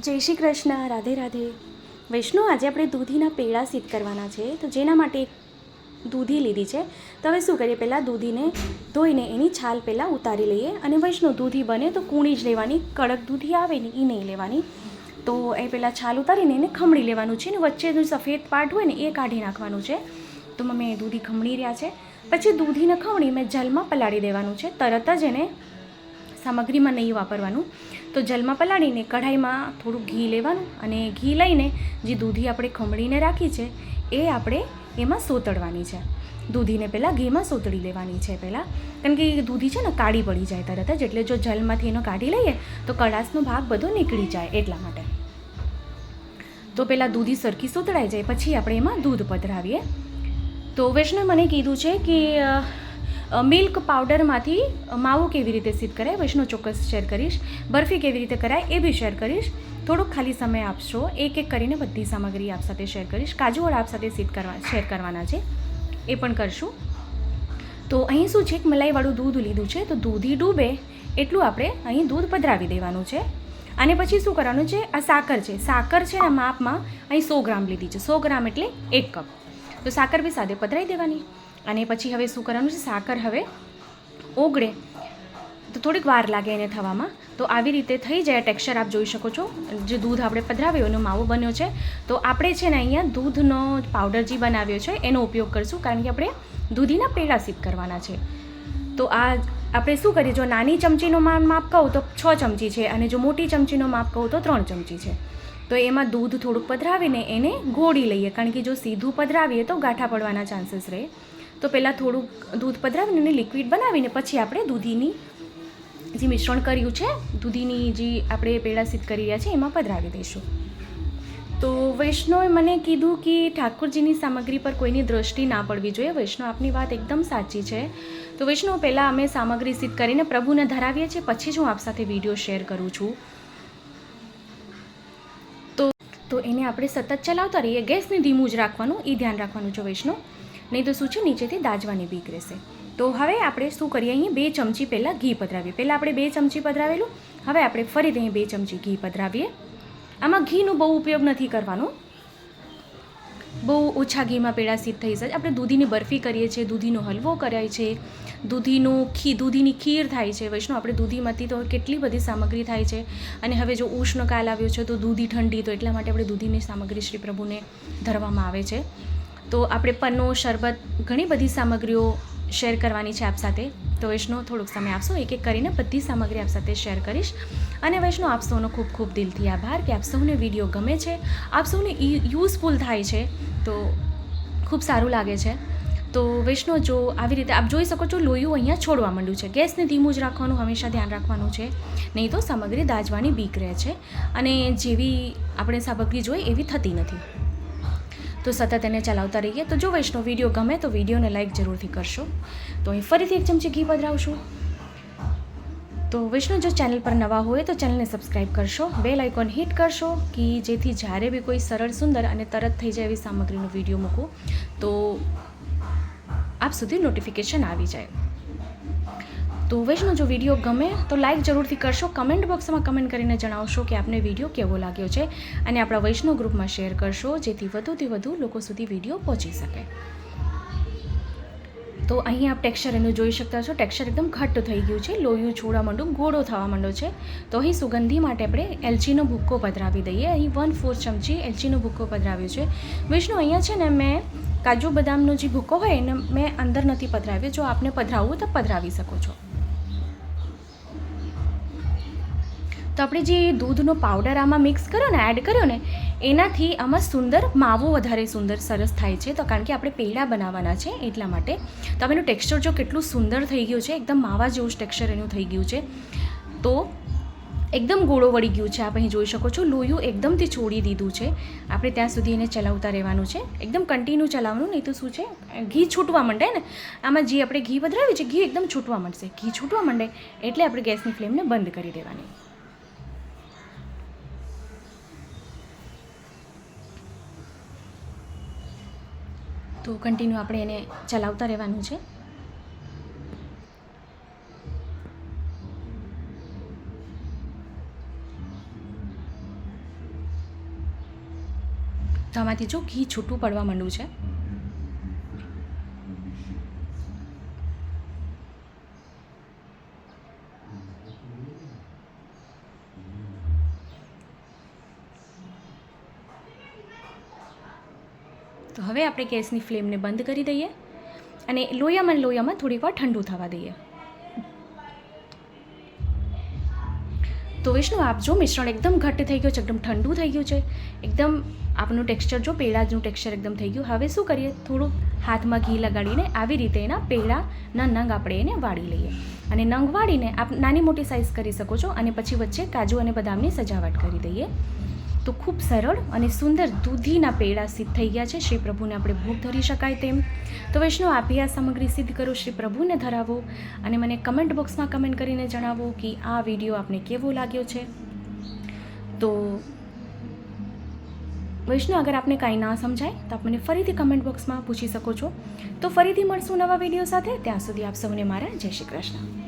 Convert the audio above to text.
જય શ્રી કૃષ્ણ, રાધે રાધે. વૈષ્ણવ, આજે આપણે દૂધીના પેડા સિદ્ધ કરવાના છે. તો જેના માટે દૂધી લીધી છે. તો હવે શું કરીએ? પહેલાં દૂધીને ધોઈને એની છાલ પહેલાં ઉતારી લઈએ. અને વૈષ્ણવ દૂધી બને તો કૂણી જ લેવાની, કડક દૂધી આવે ને એ નહીં લેવાની. તો એ પહેલાં છાલ ઉતારીને એને ખમણી લેવાનું છે ને વચ્ચેનું સફેદ પાર્ટ હોય ને એ કાઢી નાખવાનું છે. તો મેં દૂધી ખમણી રહ્યા છે. પછી દૂધીને ખમણી મેં જલમાં પલાળી દેવાનું છે. તરત જ એને સામગ્રીમાં નહીં વાપરવાનું. તો જલમાં પલાળીને કઢાઈમાં થોડું ઘી લેવાનું અને ઘી લઈને જે દૂધી આપણે ખમણીને રાખી છે, એ આપણે એમાં સોતળવાની છે. દૂધીને પહેલાં ઘીમાં સોતળી લેવાની છે પહેલાં. કારણ કે દૂધી છે ને કાળી પડી જાય તરત જ, એટલે જો જલમાંથી એનો કાઢી લઈએ, તો કળાશનો ભાગ બધો નીકળી જાય એટલા માટે. તો પહેલાં દૂધી સરખી સોતળાઈ જાય, પછી આપણે એમાં દૂધ પધરાવીએ. તો વૈષ્ણવે મને કીધું છે કે મિલ્ક પાવડરમાંથી માવો કેવી રીતે સિદ્ધ કરાય? વૈષ્ણવ ચોક્કસ શેર કરીશ. બરફી કેવી રીતે કરાય એ બી શેર કરીશ. થોડોક ખાલી સમય આપશો. એક એક કરીને બધી સામગ્રી આપ સાથે શેર કરીશ. કાજુ આપ સાથે સિદ્ધ કરવા, શેર કરવાના છે. એ પણ કરશું. તો અહીં શું છે? એક મલાઈવાળું દૂધ લીધું છે. તો દૂધી ડૂબે એટલું આપણે અહીં દૂધ પધરાવી દેવાનું છે. અને પછી શું કરવાનું છે? આ સાકર છે. સાકર છે આ માપમાં અહીં સો ગ્રામ લીધી છે. સો ગ્રામ એટલે એક કપ. તો સાકર બી સાથે પધરાવી દેવાની. અને પછી હવે શું કરવાનું છે? સાકર હવે ઓગળે. તો થોડીક વાર લાગે એને થવામાં. તો આવી રીતે થઈ જાય ટેક્સચર, આપ જોઈ શકો છો. જે દૂધ આપણે પધરાવ્યો, એનો માવો બન્યો છે. તો આપણે છે ને અહીંયા દૂધનો પાવડર જે બનાવ્યો છે, એનો ઉપયોગ કરીશું, કારણ કે આપણે દૂધીના પેડા સીપ કરવાના છે. તો આ આપણે શું કરીએ? જો નાની ચમચીનો માપ માપ કહું તો છ ચમચી છે અને જો મોટી ચમચીનો માપ કહું તો ત્રણ ચમચી છે. તો એમાં દૂધ થોડુંક પધરાવીને એને ગોળી લઈએ, કારણ કે જો સીધું પધરાવીએ તો ગાંઠા પડવાના ચાન્સીસ રહે. તો પહેલાં થોડુંક દૂધ પધરાવીને એને લિક્વિડ બનાવીને પછી આપણે દૂધીની જે મિશ્રણ કર્યું છે, દૂધીની જે આપણે પેડા સિદ્ધ કરી રહ્યા છે, એમાં પધરાવી દઈશું. તો વૈષ્ણવે મને કીધું કે ઠાકોરજીની સામગ્રી પર કોઈની દ્રષ્ટિ ના પડવી જોઈએ. વૈષ્ણવ, આપની વાત એકદમ સાચી છે. તો વૈષ્ણવ, પહેલાં અમે સામગ્રી સિદ્ધ કરીને પ્રભુને ધરાવીએ છીએ, પછી જ હું આપ સાથે વીડિયો શેર કરું છું. તો તો એને આપણે સતત ચલાવતા રહીએ. ગેસને ધીમું જ રાખવાનું એ ધ્યાન રાખવાનું છે વૈષ્ણવ. નહીં તો શું છે નીચેથી દાજવાની બીક રહેશે. તો હવે આપણે શું કરીએ? અહીં બે ચમચી પહેલાં ઘી પધરાવીએ. પહેલાં આપણે બે ચમચી પધરાવેલું. હવે આપણે ફરીથી અહીં બે ચમચી ઘી પધરાવીએ. આમાં ઘીનો બહુ ઉપયોગ નથી કરવાનો. બહુ ઓછા ઘીમાં પેડા સિદ્ધ થઈ જાય. આપણે દૂધીની બરફી કરીએ છીએ. દૂધીનો હલવો કરાય છે. દૂધીનું ખી, દૂધીની ખીર થાય છે. વૈષ્ણવ, આપણે દૂધીમાંથી તો કેટલી બધી સામગ્રી થાય છે. અને હવે જો ઉષ્ણકાલ આવ્યો છે તો દૂધી ઠંડી, તો એટલા માટે આપણે દૂધીની સામગ્રી શ્રી પ્રભુને ધરવામાં આવે છે. તો આપણે પન્નો, શરબત ઘણી બધી સામગ્રીઓ શેર કરવાની છે આપ સાથે. તો વૈષ્ણવ, થોડોક સમય આપશો? એક એક કરીને બધી સામગ્રી આપ સાથે શેર કરીશ. અને વૈષ્ણવ, આપ સૌનો ખૂબ ખૂબ દિલથી આભાર કે આપ સૌને વીડિયો ગમે છે. આપ સૌને યુઝફુલ થાય છે. તો ખૂબ સારું લાગે છે. તો વૈષ્ણવ, જો આવી રીતે આપ જોઈ શકો છો, લોયું અહીંયા છોડવા માંડ્યું છે. ગેસને ધીમું જ રાખવાનું, હંમેશા ધ્યાન રાખવાનું છે. નહીં તો સામગ્રી દાજવાની બીક રહે છે. અને જેવી આપણે સામગ્રી જોઈએ એવી થતી નથી. તો સતત એને ચલાવતા રહીએ. તો જો વૈષ્ણવ, વીડિયો ગમે તો વિડીયોને લાઈક જરૂરથી કરશો. તો અહીં ફરીથી એક ચમચી ઘી પધરાવશું. તો વૈષ્ણવ જો ચેનલ પર નવા હોય તો ચેનલને સબસ્ક્રાઈબ કરશો. બેલ આઇકોન હિટ કરશો કે જેથી જ્યારે બી કોઈ સરળ, સુંદર અને તરત થઈ જાય એવી સામગ્રીનો વીડિયો મૂકું, તો આપ સુધી નોટિફિકેશન આવી જાય. તો વૈષ્ણવ જો વીડિયો ગમે તો લાઇક જરૂરથી કરશો. કમેન્ટ બોક્સમાં કમેન્ટ કરીને જણાવશો કે આપને વીડિયો કેવો લાગ્યો છે અને આપણા વૈષ્ણવ ગ્રુપમાં શેર કરશો જેથી વધુથી વધુ લોકો સુધી વીડિયો પહોંચી શકે. તો અહીં આપ ટેક્સચર એનું જોઈ શકતા છો. ટેક્સચર એકદમ ઘટ્ટ થઈ ગયું છે. લોયું છોડવા માંડું ગોળો થવા માંડો છે. તો અહીં સુગંધી માટે આપણે એલચીનો ભૂક્કો પધરાવી દઈએ. અહીં વન ફોર ચમચી એલચીનો ભૂક્કો પધરાવ્યો છે. વિષ્ણુ, અહીંયા છે ને મેં કાજુ બદામનો જે ભૂક્કો હોય એને મેં અંદર નથી પધરાવ્યો. જો આપને પધરાવવું તો પધરાવી શકો છો. તો આપણે જે દૂધનો પાવડર આમાં મિક્સ કર્યો ને એડ કર્યો ને, એનાથી આમાં સુંદર માવો વધારે સુંદર સરસ થાય છે. તો કારણ કે આપણે પેડા બનાવવાના છે એટલા માટે. તો એનું ટેક્સચર જો કેટલું સુંદર થઈ ગયું છે, એકદમ માવા જેવું ટેક્સચર એનું થઈ ગયું છે. તો એકદમ ગોળો વળી ગયું છે, આપ અહીં જોઈ શકો છો. લોયું એકદમથી છોડી દીધું છે. આપણે ત્યાં સુધી એને ચલાવતા રહેવાનું છે. એકદમ કન્ટિન્યુ ચલાવવાનું, નહીં તો શું છે, ઘી છૂટવા માંડે ને. આમાં જે આપણે ઘી પધરાવ્યું છે ઘી એકદમ છૂટવા માંડશે. ઘી છૂટવા માંડે એટલે આપણે ગેસની ફ્લેમને બંધ કરી દેવાની. તો કન્ટિન્યુ આપણે એને ચલાવતા રહેવાનું છે. તો આમાંથી જો ઘી છૂટું પડવા માંડવું છે. તો હવે આપણે ગેસની ફ્લેમને બંધ કરી દઈએ અને લોયામાં લોયામાં થોડીક વાર ઠંડુ થવા દઈએ. તો વિષ્ણુ, આપ જો મિશ્રણ એકદમ ઘટ્ટ થઈ ગયું છે, એકદમ ઠંડુ થઈ ગયું છે, એકદમ આપનું ટેક્સચર જો પેડાનું ટેક્સચર એકદમ થઈ ગયું, હવે શું કરીએ? થોડું હાથમાં ઘી લગાડીને આવી રીતે એના પેડાના નંગ આપણે એને વાળી લઈએ. અને નંગ વાળીને આપ નાની મોટી સાઇઝ કરી શકો છો અને પછી વચ્ચે કાજુ અને બદામની સજાવટ કરી દઈએ. તો ખૂબ સરળ અને સુંદર દૂધીના પેડા સિદ્ધ થઈ ગયા છે. શ્રી પ્રભુને આપણે ભોગ ધરી શકાય તેમ. તો વૈષ્ણવ, આપી આ સામગ્રી સિદ્ધ કરો. શ્રી પ્રભુને ધરાવો અને મને કમેન્ટ બોક્સમાં કમેન્ટ કરીને જણાવો કે આ વીડિયો આપને કેવો લાગ્યો છે. તો વૈષ્ણવ, અગર આપને કાંઈ ના સમજાય, તો આપ મને ફરીથી કમેન્ટ બોક્સમાં પૂછી શકો છો. તો ફરીથી મળશું નવા વીડિયો સાથે. ત્યાં સુધી આપ સૌને મારા જય શ્રી કૃષ્ણ.